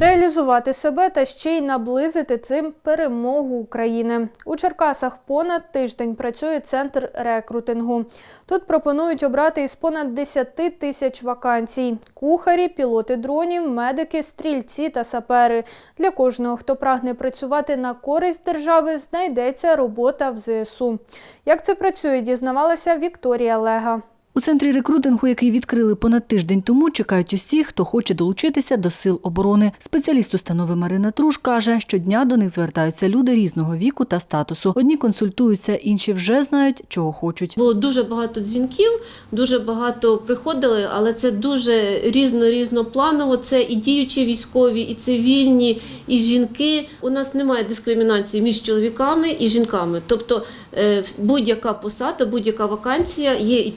реалізувати себе та ще й наблизити цим перемогу України. У Черкасах понад тиждень працює центр рекрутингу. Тут пропонують обрати із понад 10 тисяч вакансій: кухарі, пілоти дронів, медики, стрільці та сапери. Для кожного, хто прагне працювати на користь держави, знайдеться робота в ЗСУ. Як це працює, дізнавалася Вікторія Лега. У центрі рекрутингу, який відкрили понад тиждень тому, чекають усіх, хто хоче долучитися до сил оборони. Спеціаліст установи Марина Труш каже, щодня до них звертаються люди різного віку та статусу. Одні консультуються, інші вже знають, чого хочуть. Було дуже багато дзвінків, дуже багато приходили, але це дуже різно різнопланово. Це і діючі військові, і цивільні, і жінки. У нас немає дискримінації між чоловіками і жінками. Тобто е, будь-яка посада, будь-яка вакансія є і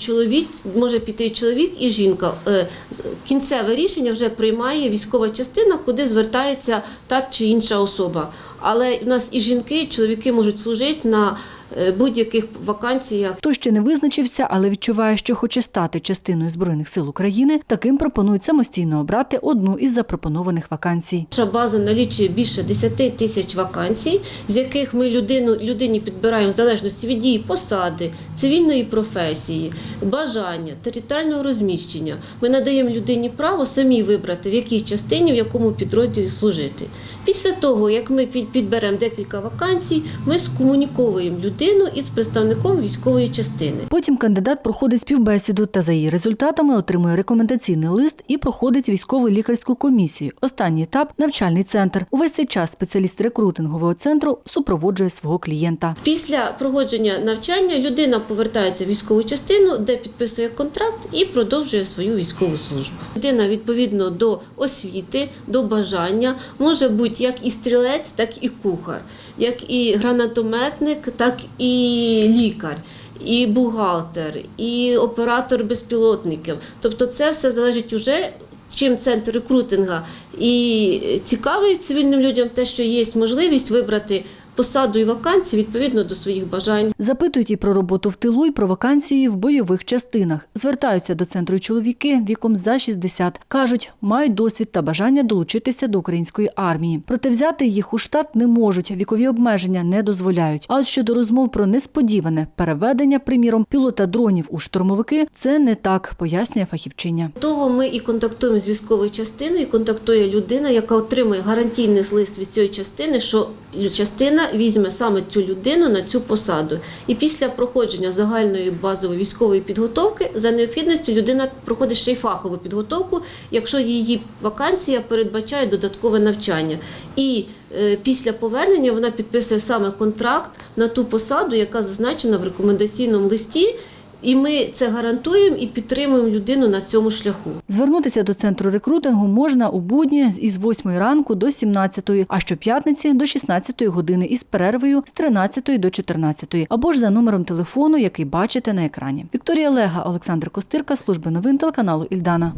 чоловік, може піти чоловік, і жінка. Е, Кінцеве рішення вже приймає військова частина, куди звертається та чи інша особа. Але у нас і жінки, і чоловіки можуть служити на е, будь-яких вакансіях. Хто ще не визначився, але відчуває, що хоче стати частиною збройних сил України, таким пропонують самостійно обрати одну із запропонованих вакансій. Наша база налічує більше 10 тисяч вакансій, з яких ми людину, людині підбираємо в залежності від її посади, цивільної професії, бажання, територіального розміщення. Ми надаємо людині право самі вибрати, в якій частині, в якому підрозділі служити. Після того, як ми підберемо декілька вакансій, ми скомуніковуємо людину із представником військової частини. Потім кандидат проходить співбесіду та за її результатами отримує рекомендаційний лист і проходить військову лікарську комісію. Останній етап навчальний центр. Увесь цей час спеціаліст рекрутингового центру супроводжує свого клієнта. Після проходження навчання людина повертається в військову частину, де підписує контракт і продовжує свою військову службу. Людина відповідно до освіти, до бажання може бути як і стрілець, так і кухар, як і гранатометник, так і лікар. І бухгалтер, і оператор безпілотників. Тобто, це все залежить уже чим центр рекрутинга і цікавий цивільним людям, те, що є можливість вибрати посаду і вакансії відповідно до своїх бажань. Запитують і про роботу в тилу, і про вакансії в бойових частинах. Звертаються до центру чоловіки віком за 60. Кажуть, мають досвід та бажання долучитися до української армії. Проте взяти їх у штат не можуть. Вікові обмеження не дозволяють. А от щодо розмов про несподіване переведення, приміром, пілота дронів у штурмовики, це не так, пояснює фахівчиня. Того ми і контактуємо з військовою частиною, і контактує людина, яка отримує гарантійний лист від цієї частини, що частина візьме саме цю людину на цю посаду. І після проходження загальної базової військової підготовки за необхідністю людина проходить ще й фахову підготовку, якщо її вакансія передбачає додаткове навчання. І е, після повернення вона підписує саме контракт на ту посаду, яка зазначена в рекомендаційному листі. І ми це гарантуємо і підтримуємо людину на цьому шляху. Звернутися до центру рекрутингу можна у будні із 8 ранку до 17, а щоп'ятниці до 16 години із перервою з 13 до 14, або ж за номером телефону, який бачите на екрані. Вікторія Лега, Олександр Костирка, служба новин телеканалу Ільдана.